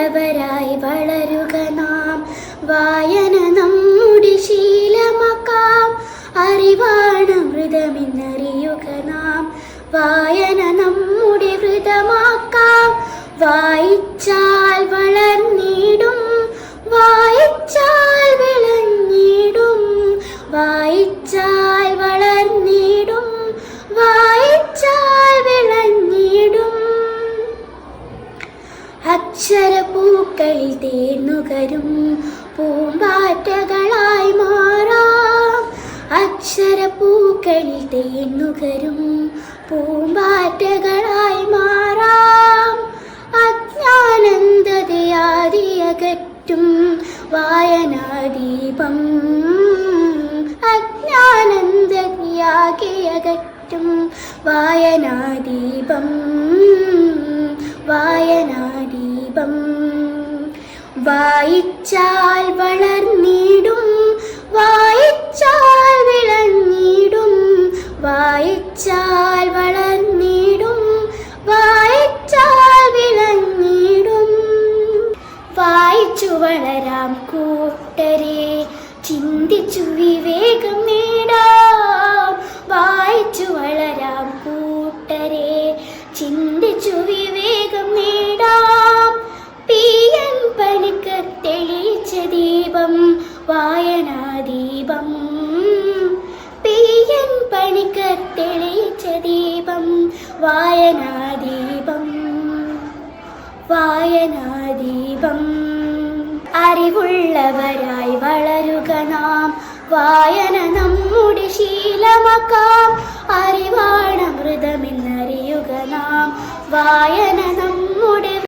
അറിവുള്ളവരായി വളരുക നാം. വായന നമ്മുടെ ശീലമാക്കാം. അറിവാണ് മൃതമെന്നറിയുക നാം. വായന നമ്മുടെ വ്രതമാക്കാം. വായിച്ചാൽ വളർന്നിടും വായിച്ചാൽ വിളഞ്ഞിടും. വായിച്ചാൽ അക്ഷരപ്പൂക്കളിൽ തേർന്നുകരും പൂമ്പാറ്റകളായി മാറാം. അക്ഷരപ്പൂക്കളിൽ തേർന്നുകരും പൂമ്പാറ്റകളായി മാറാം. അജ്ഞാനന്ദതയാതിയകറ്റും വായനാദീപം. അജ്ഞാനന്ദതയാകിയകറ്റും വായനാദീപം. വായനാദീപം വായിച്ചാൽ വളർന്നിടും വായിച്ചാൽ വിളഞ്ഞിടും വായിച്ചാൽ വളർന്നിടും വായിച്ചാൽ വിളഞ്ഞിടും. വായിച്ചു വളരാം കൂട്ടരെ ചിന്തിച്ചു വിവേകം ദീപം വായനാദീപം. പി എൻ പണിക്കർ തെളിയിച്ച ദീപം വായനാദീപം. വായനാദീപം. അറിവുള്ളവരായി വളരുക നാം. വായന നമ്മുടെ ശീലമാക്കാം. അറിവാണ് അമൃതമെന്നറിയുക നാം. വായന നമ്മുടെ